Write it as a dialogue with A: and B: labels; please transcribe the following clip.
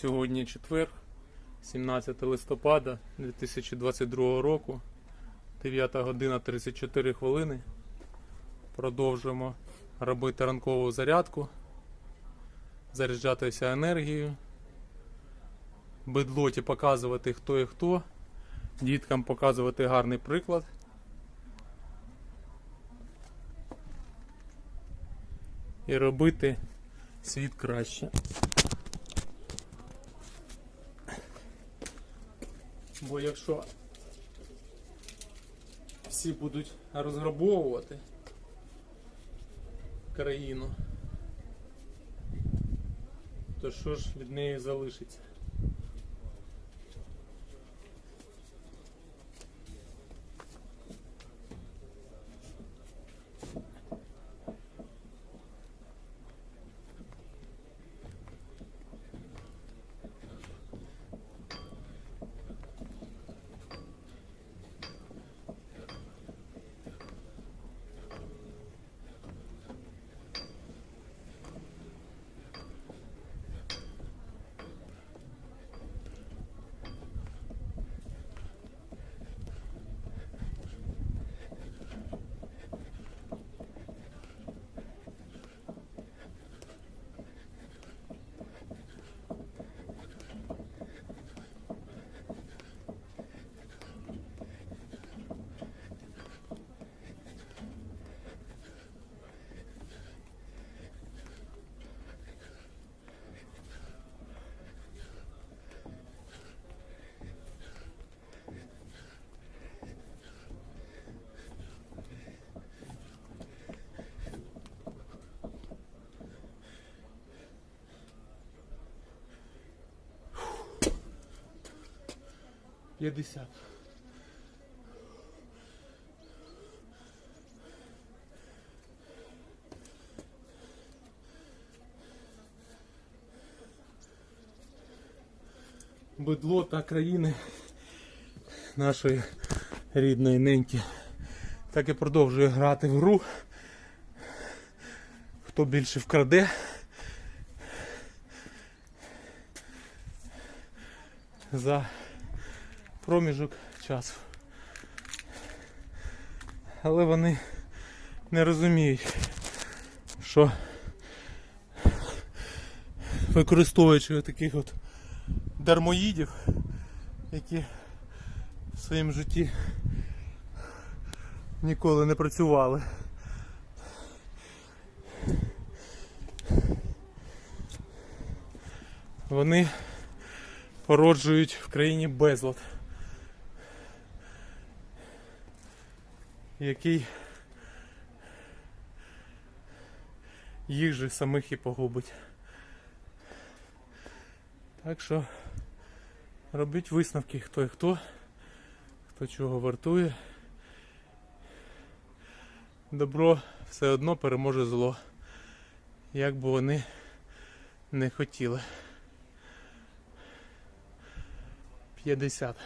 A: Сьогодні четвер, 17 листопада 2022 року, 9 година 34 хвилини. Продовжуємо робити ранкову зарядку, заряджатися енергією, бедлоті показувати хто і хто, діткам показувати гарний приклад. І робити світ краще. Бо якщо всі будуть розграбовувати країну, то що ж від неї залишиться? П'ятдесят. Бидло та країни нашої рідної неньки так і продовжує грати в гру. Хто більше вкраде. За проміжок часу. Але вони не розуміють, що використовуючи таких от дармоїдів, які в своєму житті ніколи не працювали. Вони породжують в країні безлад, який їх же самих і погубить. Так що робіть висновки, хто і хто, хто чого вартує. Добро все одно переможе зло, як би вони не хотіли. 50.